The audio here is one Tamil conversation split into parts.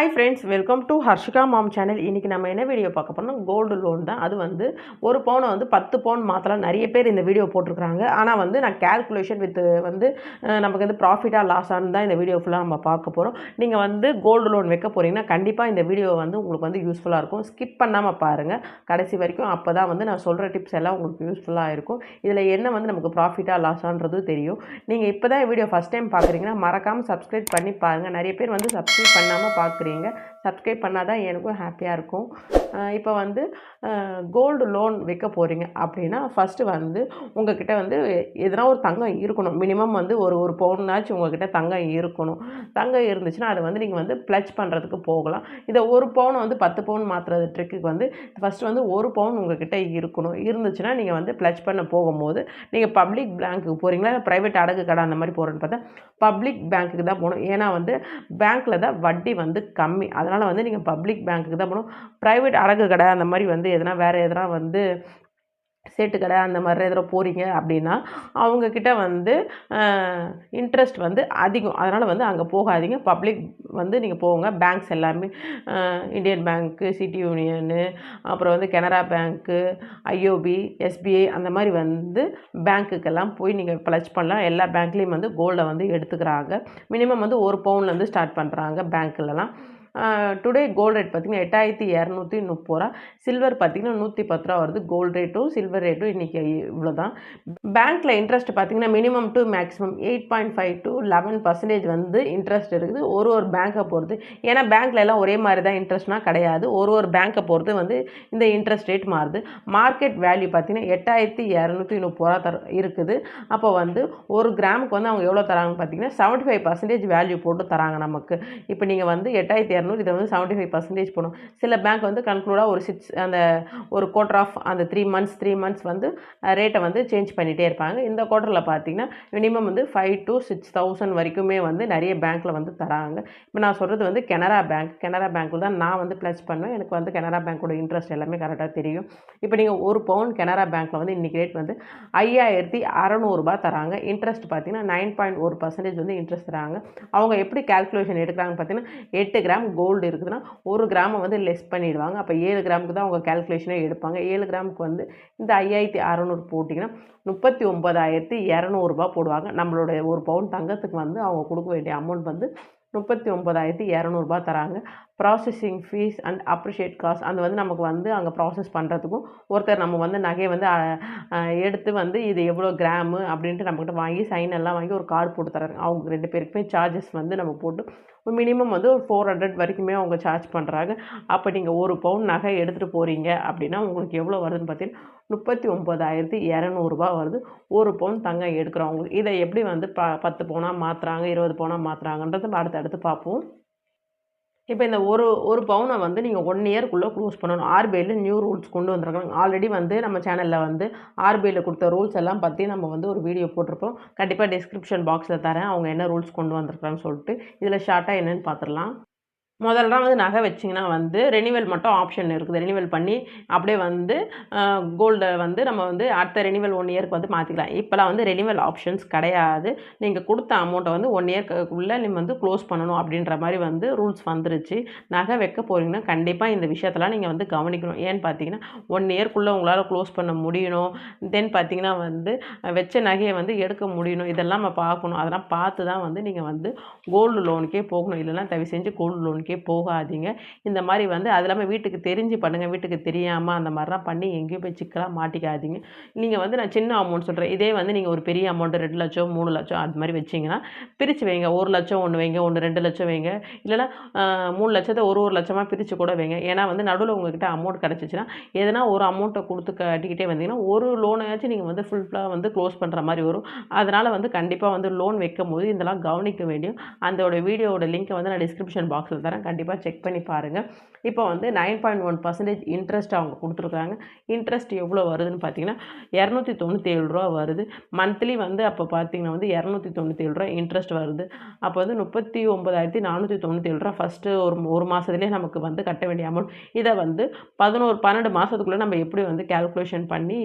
Hi friends welcome to Harshika ma'am channel இன்றைக்கி நம்ம என்ன வீடியோ பார்க்க போனோம் கோல்டு லோன் தான். அது வந்து ஒரு பவுனை வந்து பத்து பவுன் மாற்றலாம் நிறைய பேர் இந்த வீடியோ போட்டிருக்கிறாங்க. ஆனால் வந்து நான் கேல்குலேஷன் வித் வந்து நமக்கு வந்து ப்ராஃபிட்டாக லாஸ் தான் இந்த வீடியோ ஃபுல்லாக நம்ம பார்க்க போகிறோம் நீங்கள் வந்து கோல்டு லோன் வைக்க போகிறீங்கன்னா கண்டிப்பாக இந்த வீடியோ வந்து உங்களுக்கு வந்து யூஸ்ஃபுல்லாக இருக்கும். ஸ்கிப் பண்ணாமல் பாருங்கள் கடைசி வரைக்கும் அப்போ தான் வந்து நான் சொல்கிற டிப்ஸ் எல்லாம் உங்களுக்கு யூஸ்ஃபுல்லாக இருக்கும். இதில் என்ன வந்து நமக்கு ப்ராஃபிட்டாக லாஸான்றது தெரியும். நீங்கள் இப்போ தான் வீடியோ ஃபஸ்ட் டைம் பார்க்குறீங்கன்னா மறக்காமல் சப்ஸ்கிரைப் பண்ணி பாருங்கள் நிறைய பேர் வந்து சப்ஸ்கிரைப் பண்ணாமல் பார்க்குறீங்க करेंगे। சப்ஸ்கிரைப் பண்ணால் தான் எனக்கும் ஹாப்பியாக இருக்கும். இப்போ வந்து கோல்டு லோன் வைக்க போகிறீங்க அப்படின்னா ஃபஸ்ட்டு வந்து உங்ககிட்ட வந்து எதனா ஒரு தங்கம் இருக்கணும். மினிமம் வந்து ஒரு ஒரு பவுன்னாச்சும் உங்ககிட்ட தங்கம் இருக்கணும். தங்கம் இருந்துச்சுன்னா அதை வந்து நீங்கள் வந்து ப்ளச் பண்ணுறதுக்கு போகலாம். இதை ஒரு பவுன் வந்து பத்து பவுன் மாற்றுறது ட்ரிக்கு வந்து ஃபஸ்ட்டு வந்து ஒரு பவுன் உங்ககிட்ட இருக்கணும். இருந்துச்சுன்னா நீங்கள் வந்து ப்ளச் பண்ண போகும்போது நீங்கள் பப்ளிக் பேங்க்குக்கு போகிறீங்களா இல்லை ப்ரைவேட் அடகு கடை அந்த மாதிரி போகிறேன்னு பார்த்தா பப்ளிக் பேங்க்குக்கு தான் போகணும். ஏன்னா வந்து பேங்க்கில் தான் வட்டி வந்து கம்மி. அதனால் வந்து நீங்கள் பப்ளிக் பேங்க்குக்கு தான் போகணும். ப்ரைவேட் அடகு கடை அந்த மாதிரி வந்து எதனா வேறு எதனா வந்து சேட்டு கடை அந்த மாதிரி எதில் போகிறீங்க அப்படின்னா அவங்கக்கிட்ட வந்து இன்ட்ரெஸ்ட் வந்து அதிகம். அதனால் வந்து அங்கே போகாதீங்க. பப்ளிக் வந்து நீங்கள் போங்க. பேங்க்ஸ் எல்லாமே இந்தியன் பேங்க்கு சிட்டி யூனியனு அப்புறம் வந்து கனரா பேங்க்கு ஐஓபி எஸ்பிஐ அந்த மாதிரி வந்து பேங்க்குக்கெல்லாம் போய் நீங்கள் ப்ளச் பண்ணலாம். எல்லா பேங்க்லேயும் வந்து கோல்டை வந்து எடுத்துக்கிறாங்க. மினிமம் வந்து ஒரு பவுன்லேருந்து ஸ்டார்ட் பண்ணுறாங்க பேங்க்லலாம் டுடே கோல்டு ரேட் பார்த்திங்கன்னா எட்டாயிரத்தி இரநூத்தி முப்பது ரூபா. சில்வர் பார்த்திங்கன்னா நூற்றி பத்து ரூபா வருது. கோல்டு ரேட்டும் சில்வர் ரேட்டும் இன்றைக்கி இவ்வளோ தான் பேங்க்கில் இன்ட்ரெஸ்ட் பார்த்திங்கன்னா minimum to maximum eight point five to eleven percentage வந்து இன்ட்ரெஸ்ட் இருக்குது. ஒரு ஒரு பேங்க்கை பொறுத்து. ஏன்னா பேங்க்கில் எல்லாம் ஒரே மாதிரி தான் இன்ட்ரெஸ்ட்னால் கிடையாது. ஒரு ஒரு பேங்க்கை பொறுத்து வந்து இந்த இன்ட்ரெஸ்ட் ரேட் மாறுது. மார்க்கெட் வேல்யூ பார்த்திங்கன்னா எட்டாயிரத்தி இரநூத்தி முப்பது ரூபா தர இருக்குது. அப்போ வந்து ஒரு கிராமுக்கு வந்து அவங்க எவ்வளோ தராங்க பார்த்தீங்கன்னா செவன்ட்டி ஃபைவ் பர்சன்டேஜ் வேல்யூ போட்டு தராங்க நமக்கு. இப்போ நீங்கள் வந்து எட்டாயிரத்தி இரநூறு இதை வந்து செவன்ட்டி ஃபைவ் பர்சன்டேஜ் போகணும் சில பேங்க் வந்து கன்க்ளூடாக ஒரு சிக்ஸ் அந்த ஒரு குவார்டர் ஆஃப் அந்த த்ரீ மந்த்ஸ் த்ரீ மந்த்ஸ் வந்து ரேட்டை வந்து சேஞ்ச் பண்ணிகிட்டே இருப்பாங்க. இந்த குவார்ட்டரில் பார்த்தீங்கன்னா மினிமம் வந்து ஃபைவ் டு சிக்ஸ் தௌசண்ட் வரைக்குமே வந்து நிறைய பேங்க்கில் வந்து தராங்க. இப்போ நான் சொல்கிறது வந்து கனரா பேங்க் கனரா பேங்க்கில் தான் நான் வந்து ப்ளஸ் பண்ணுவேன் எனக்கு வந்து கனரா பேங்க்கோட இன்ட்ரெஸ்ட் எல்லாமே கரெக்டாக தெரியும். இப்போ நீங்கள் ஒரு பவுன் கனரா பேங்க்கில் வந்து இன்றைக்கி ரேட் வந்து ஐயாயிரத்தி அறநூறுபா தராங்க. இன்ட்ரெஸ்ட் பார்த்தீங்கன்னா நைன் பாயிண்ட் ஒரு பர்சன்டேஜ் வந்து இன்ட்ரெஸ்ட் தராங்க. அவங்க எப்படி கால்குலேஷன் எடுக்கிறாங்க பார்த்தீங்கன்னா எட்டு கிராம் கோல்டு இருக்குதுன்னா ஒரு கிராமை வந்து லெஸ் பண்ணிடுவாங்க. அப்போ ஏழு கிராமுக்கு தான் அவங்க கால்குலேஷனே எடுப்பாங்க. ஏழு கிராமுக்கு வந்து இந்த ஐயாயிரத்தி அறநூறு போட்டிங்கன்னா முப்பத்தி ஒம்பதாயிரத்தி இரநூறுபா போடுவாங்க. நம்மளுடைய ஒரு பவுன் தங்கத்துக்கு வந்து அவங்க கொடுக்க வேண்டிய அமௌண்ட் வந்து முப்பத்தி ஒம்பதாயிரத்தி இரநூறுபா தராங்க. Processing fees and appreciate cost அது வந்து நமக்கு வந்து அங்கே ப்ராசஸ் பண்ணுறதுக்கும் ஒருத்தர் நம்ம வந்து நகையை வந்து எடுத்து வந்து இது எவ்வளோ கிராமு அப்படின்ட்டு நம்மக்கிட்ட வாங்கி சைன் எல்லாம் வாங்கி ஒரு கார்டு போட்டு தராங்க. அவங்க ரெண்டு பேருக்குமே சார்ஜஸ் வந்து நம்ம போட்டு மினிமம் வந்து ஒரு ஃபோர் ஹண்ட்ரட் வரைக்குமே அவங்க சார்ஜ் பண்ணுறாங்க அப்போ நீங்கள் ஒரு பவுன் நகை எடுத்துகிட்டு போகிறீங்க அப்படின்னா உங்களுக்கு எவ்வளோ வருதுன்னு பார்த்தீங்கன்னா முப்பத்தி ஒம்பதாயிரத்தி இரநூறுபா வருது. ஒரு பவுன் தங்கம் எடுக்கிறவங்க இதை எப்படி வந்து ப பத்து பவுனாக மாற்றுறாங்க இருபது பவுனாக மாற்றுறாங்கன்றது அடுத்து அடுத்து பார்ப்போம். இப்போ இந்த ஒரு ஒரு பவுனை வந்து நீங்கள் ஒன் இயர்க்குள்ளே க்ளோஸ் பண்ணணும். ஆர்பிஐயில் நியூ ரூல்ஸ் கொண்டு வந்திருக்காங்க. ஆல்ரெடி வந்து நம்ம சேனலில் வந்து ஆர்பிஐயில் கொடுத்த ரூல்ஸ் எல்லாம் பற்றி நம்ம வந்து ஒரு வீடியோ போட்டிருப்போம். கண்டிப்பாக டிஸ்கிரிப்ஷன் பாக்ஸில் தரேன். அவங்க என்ன ரூல்ஸ் கொண்டு வந்திருக்காங்கன்னு சொல்லிட்டு. இதில் ஷார்ட்டாக என்னென்னு பார்த்துடலாம் முதல்லாம் வந்து நகை வச்சிங்கன்னா வந்து ரெனிவல் மட்டும் ஆப்ஷன் இருக்குது. ரெனிவல் பண்ணி அப்படியே வந்து கோல்டை வந்து நம்ம வந்து அடுத்த ரெனிவல் ஒன் இயர்க்கு வந்து மாற்றிக்கலாம் இப்போலாம் வந்து ரெனிவல் ஆப்ஷன்ஸ் கிடையாது. நீங்கள் கொடுத்த அமௌண்ட்டை வந்து ஒன் இயர்க்குள்ளே நீங்கள் வந்து க்ளோஸ் பண்ணணும் அப்படின்ற மாதிரி வந்து ரூல்ஸ் வந்துருச்சு. நகை வைக்க போகிறீங்கன்னா கண்டிப்பாக இந்த விஷயத்தெல்லாம் நீங்கள் வந்து கவனிக்கணும். ஏன்னு பார்த்தீங்கன்னா ஒன் இயர்க்குள்ளே உங்களால் க்ளோஸ் பண்ண முடியணும். தென் பார்த்தீங்கன்னா வந்து வச்ச நகையை வந்து எடுக்க முடியணும். இதெல்லாம் நம்ம பார்க்கணும். அதெல்லாம் பார்த்து தான் வந்து நீங்கள் வந்து கோல்டு லோனுக்கே போகணும். இல்லைன்னா தயவு செஞ்சு கோல்டு லோனுக்கே போகாதீங்க. இந்த மாதிரி வந்து அது இல்லாமல் வீட்டுக்கு தெரிஞ்சு பண்ணுங்கள் வீட்டுக்கு தெரியாமல் அந்த மாதிரிலாம் பண்ணி எங்கேயும் போய் சிக்கலாக மாட்டிக்காதீங்க. நீங்கள் வந்து நான் சின்ன அமௌண்ட் சொல்கிறேன் இதே வந்து நீங்கள் ஒரு பெரிய அமௌண்ட்டு ரெண்டு லட்சம் மூணு லட்சம் அது மாதிரி வச்சிங்கன்னா பிரித்து வைங்க. ஒரு லட்சம் ஒன்று வைங்க ஒன்று ரெண்டு லட்சம் வைங்க. இல்லைன்னா மூணு லட்சத்தை ஒரு ஒரு லட்சமாக பிரித்து கூட வைங்க. ஏன்னா வந்து நடுவில் உங்ககிட்ட அமௌண்ட் கிடச்சிச்சின்னா எதனா ஒரு அமௌண்ட்டை கொடுத்து கட்டிக்கிட்டே வந்தீங்கன்னா ஒரு லோனையாச்சும் நீங்கள் வந்து ஃபுல்லாக வந்து க்ளோஸ் பண்ணுற மாதிரி வரும். அதனால் வந்து கண்டிப்பாக வந்து லோன் வைக்கும் போது இதெல்லாம் கவனிக்க வேண்டியும் அதோட வீடியோவோட லிங்க்கை வந்து நான் டிஸ்கிரிப்ஷன் பாக்ஸில் தரேன். கண்டிப்பாக செக் பண்ணி பாருங்கள் இப்போ வந்து nine point one percentage interest அவங்க கொடுத்துருக்காங்க. இன்ட்ரெஸ்ட் எவ்வளோ வருதுன்னு பார்த்தீங்கன்னா இரநூத்தி தொண்ணூற்றி ஏழு ரூபா வருது. மந்த்லி வந்து அப்போ பார்த்தீங்கன்னா வந்து இரநூத்தி தொண்ணூற்றி ஏழு ரூபா இன்ட்ரெஸ்ட் வருது. அப்போ வந்து முப்பத்தி ஒம்பதாயிரத்தி நானூற்றி தொண்ணூற்றி ஏழு ரூபா ஃபஸ்ட்டு ஒரு ஒரு மாதத்துலேயே நமக்கு வந்து கட்ட வேண்டிய அமௌண்ட் இதை வந்து பதினோரு பன்னெண்டு மாதத்துக்குள்ளே நம்ம எப்படி வந்து கேல்குலேஷன் பண்ணி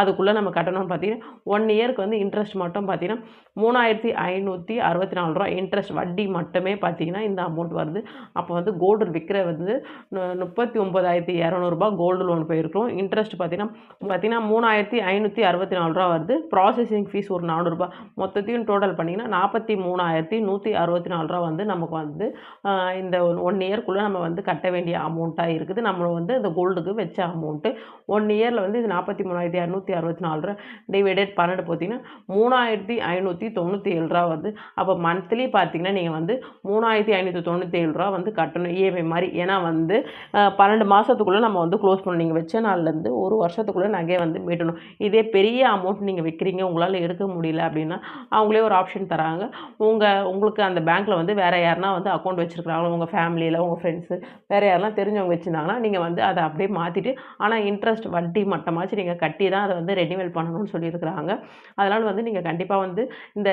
அதுக்குள்ளே நம்ம கட்டணும்னு பார்த்தீங்கன்னா ஒன் இயருக்கு வந்து இன்ட்ரெஸ்ட் மட்டும் பார்த்தீங்கன்னா மூணாயிரத்தி ஐநூற்றி அறுபத்தி நாலு ரூபா இன்ட்ரெஸ்ட் வட்டி மட்டுமே பார்த்தீங்கன்னா இந்த அமௌண்ட் வருது. அப்போ வந்து கோல்டு விற்கிற வந்து முப்பத்தி ஒம்பதாயிரத்தி இரநூறுபா கோல்டு லோன் போயிருக்கோம். இன்ட்ரெஸ்ட் பார்த்தீங்கன்னா பார்த்தீங்கன்னா மூணாயிரத்தி ஐநூற்றி அறுபத்தி நாலு ரூபா வருது. ப்ராசஸிங் ஃபீஸ் ஒரு நானூறுரூபா மொத்தத்தையும் டோட்டல் பண்ணிங்கன்னா நாற்பத்தி மூணாயிரத்தி நூற்றி அறுபத்தி நாலு ரூபா வந்து நமக்கு வந்து இந்த ஒன் இயர்க்குள்ளே நம்ம வந்து கட்ட வேண்டிய அமௌண்ட்டாக இருக்குது. நம்ம வந்து இந்த கோல்டுக்கு வச்ச அமௌண்ட்டு ஒன் இயரில் வந்து இது நாற்பத்தி மூணாயிரத்தி இரநூத்தி அறுபத்தி நாலு ரூபா. டிவைடட் பன்னெண்டு பார்த்தீங்கன்னா மூணாயிரத்தி ஐநூற்றி தொண்ணூற்றி ஏழு ரூபா வருது. அப்போ மந்த்லி பார்த்தீங்கன்னா நீங்கள் வந்து மூணாயிரத்தி ஐநூற்றி தொண்ணூற்றி ஏழு ரூபா வந்து வந்து கட்டணும் இஎம்ஐ மாதிரி. ஏன்னா வந்து பன்னெண்டு மாதத்துக்குள்ளே நம்ம வந்து க்ளோஸ் பண்ணணும். நீங்கள் வச்ச நாள்லேருந்து ஒரு வருஷத்துக்குள்ளே நகையை வந்து மீட்டணும். இதே பெரிய அமௌண்ட் நீங்கள் விற்கிறீங்க உங்களால் எடுக்க முடியல அப்படின்னா அவங்களே ஒரு ஆப்ஷன் தராங்க. உங்கள் உங்களுக்கு அந்த பேங்க்கில் வந்து வேறு யாருனா வந்து அக்கௌண்ட் வச்சுருக்காங்களோ உங்கள் ஃபேமிலியில் உங்கள் ஃப்ரெண்ட்ஸு வேறு யாரெல்லாம் தெரிஞ்சவங்க வச்சுருந்தாங்கன்னா நீங்கள் வந்து அதை அப்படியே மாற்றிட்டு ஆனால் இன்ட்ரெஸ்ட் வட்டி மட்டமாச்சு நீங்கள் கட்டி தான் அதை வந்து ரெனிவல் பண்ணணும்னு சொல்லியிருக்கிறாங்க. அதனால் வந்து நீங்கள் கண்டிப்பாக வந்து இந்த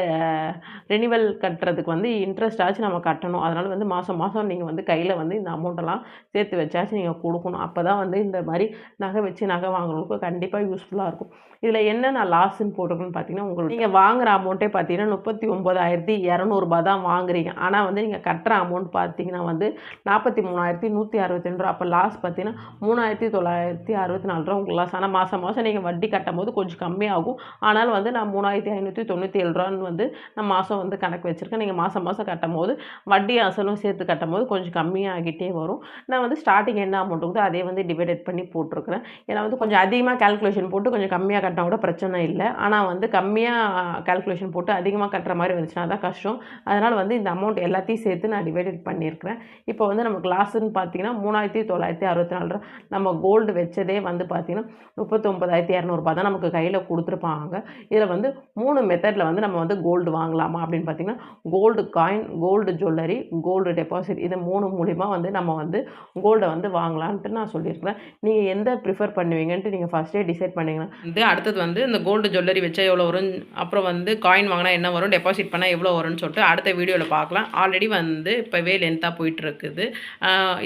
ரெனிவல் கட்டுறதுக்கு வந்து இன்ட்ரெஸ்ட் ஆச்சு நம்ம கட்டணும். அதனால் வந்து மாதம் மாதம் நீங்கள் நீங்கள் வந்து கையில் வந்து இந்த அமௌண்ட்டெல்லாம் சேர்த்து வச்சாச்சு நீங்கள் கொடுக்கணும். அப்போ தான் வந்து இந்த மாதிரி நகை வச்சு நகை வாங்குறவங்களுக்கு கண்டிப்பாக யூஸ்ஃபுல்லாக இருக்கும். இதில் என்ன நான் லாஸ்ன்னு போட்டிருக்கேன்னு பார்த்தீங்கன்னா உங்களுக்கு நீங்கள் வாங்குற அமௌண்ட்டே பார்த்தீங்கன்னா முப்பத்தி ஒம்பதாயிரத்தி இரநூறுபா தான் வாங்குறீங்க. ஆனால் வந்து நீங்கள் கட்டுற அமௌண்ட் பார்த்தீங்கன்னா வந்து நாற்பத்தி மூணாயிரத்தி நூற்றி அறுபத்தி ரெண்டு ரூபா. அப்போ லாஸ் பார்த்தீங்கன்னா மூணாயிரத்தி தொள்ளாயிரத்தி அறுபத்தி நாலு ரூபா உங்களுக்கு லாஸ் ஆனால் மாதம் மாதம் நீங்கள் வட்டி கட்டும் போது கொஞ்சம் கம்மியாகும். ஆனாலும் வந்து நான் மூணாயிரத்தி ஐநூற்றி தொண்ணூற்றி ஏழு ரூபான்னு வந்து நான் மாதம் வந்து கணக்கு வச்சுருக்கேன். நீங்கள் மாதம் மாதம் கட்டும் போது வட்டி அசலும் சேர்த்து கட்டும் போது கொஞ்சம் கம்மியாகிட்டே வரும். நான் வந்து ஸ்டார்டிங் என்ன அமௌண்ட் இருக்குதோ அதே வந்து டிவைடட் பண்ணி போட்டிருக்கிறேன். ஏன்னா வந்து கொஞ்சம் அதிகமாக கேல்குலேஷன் போட்டு கொஞ்சம் கம்மியாக கட்டினா கூட பிரச்சனை இல்லை. ஆனால் வந்து கம்மியாக கால்குலேஷன் போட்டு அதிகமாக கட்டுற மாதிரி வந்துச்சுன்னா தான் கஷ்டம். அதனால் வந்து இந்த அமௌண்ட் எல்லாத்தையும் சேர்த்து நான் டிவைடட் பண்ணியிருக்கிறேன். இப்போ வந்து நமக்கு லாஸ்ன்னு பார்த்தீங்கன்னா மூணாயிரத்தி தொள்ளாயிரத்தி அறுபத்தி நாலு ரூபா. நம்ம கோல்டு வச்சதே வந்து பார்த்தீங்கன்னா முப்பத்தொம்பதாயிரத்தி இரநூறுபா தான் நமக்கு கையில் கொடுத்துருப்பாங்க. இதில் வந்து மூணு மெத்தடில் வந்து நம்ம வந்து கோல்டு வாங்கலாமா அப்படின்னு பார்த்தீங்கன்னா gold coin gold jewellery gold deposit இது மூணு மூலிமா வந்து நம்ம வந்து கோல்டை வந்து வாங்கலான்ட்டு நான் சொல்லியிருக்கிறேன். நீங்கள் எந்த ப்ரிஃபர் பண்ணுவீங்கன்ட்டு நீங்கள் ஃபஸ்ட்டே டிசைட் பண்ணிங்கன்னா. இது அடுத்தது வந்து இந்த கோல்டு ஜுவல்லரி வச்சா எவ்வளோ வரும்? அப்புறம் வந்து காயின் வாங்கினா என்ன வரும்? டெபாசிட் பண்ணால் எவ்வளோ வரும்னு சொல்லிட்டு அடுத்த வீடியோவில் பார்க்கலாம். ஆல்ரெடி வந்து இப்போவே லென்த்தாக போயிட்டுருக்குது.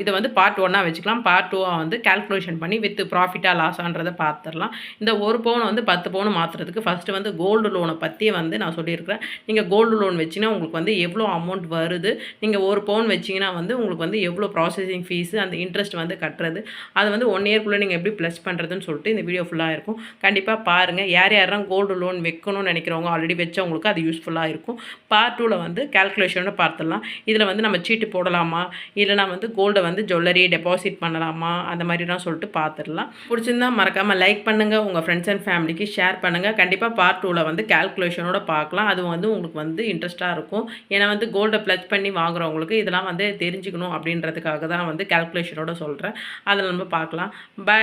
இதை வந்து பார்ட் ஒன்னாக வச்சுக்கலாம். பார்ட் டூவாக வந்து கால்குலேஷன் பண்ணி வித் ப்ராஃபிட்டாக லாஸான்றதை பார்த்துடலாம். இந்த ஒரு பவுன் வந்து பத்து பவுன் மாற்றுறதுக்கு ஃபஸ்ட்டு வந்து கோல்டு லோனை பற்றியே வந்து நான் சொல்லியிருக்கிறேன். நீங்கள் கோல்டு லோன் வச்சிங்கன்னா உங்களுக்கு வந்து எவ்வளோ அமௌண்ட் வருது? நீங்கள் ஒரு பவுன் வச்சிங்கன்னா வந்து வந்து உங்களுக்கு வந்து எவ்வளோ ப்ராசஸிங் ஃபீஸு அந்த இன்ட்ரெஸ்ட் வந்து கட்டுறது அது வந்து ஒன் இயர்க்குள்ளே நீங்கள் எப்படி ப்ளஸ் பண்ணுறதுன்னு சொல்லிட்டு இந்த வீடியோ ஃபுல்லாக இருக்கும். கண்டிப்பாக பாருங்கள் யார் யாரெல்லாம் கோல்டு லோன் வைக்கணும்னு நினைக்கிறவங்க ஆல்ரெடி வச்சவங்களுக்கு அது யூஸ்ஃபுல்லாக இருக்கும். பார்ட் டூவில் வந்து கால்குலேஷனோட பார்த்துடலாம் இதில் வந்து நம்ம சீட்டு போடலாமா? இல்லைனா வந்து கோல்டை வந்து ஜுவல்லரி டெபாசிட் பண்ணலாமா? அந்த மாதிரிலாம் சொல்லிட்டு பார்த்துடலாம் பிடிச்சிருந்தா மறக்காமல் லைக் பண்ணுங்கள் உங்கள் ஃப்ரெண்ட்ஸ் அண்ட் ஃபேமிலிக்கு ஷேர் பண்ணுங்கள் கண்டிப்பாக பார்ட் டூவில் வந்து கேல்குலேஷனோட பார்க்கலாம் அது வந்து உங்களுக்கு வந்து இன்ட்ரெஸ்ட்டாக இருக்கும். ஏன்னா வந்து கோல்டை ப்ளச் பண்ணி வாங்குறவங்களுக்கு இதெல்லாம் வந்து தெரியும். தெரிஞ்சுக்கணும் அப்படின்றதுக்காக தான் வந்து கால்குலேஷனோட சொல்கிறேன் அதில் நம்ம பார்க்கலாம். பை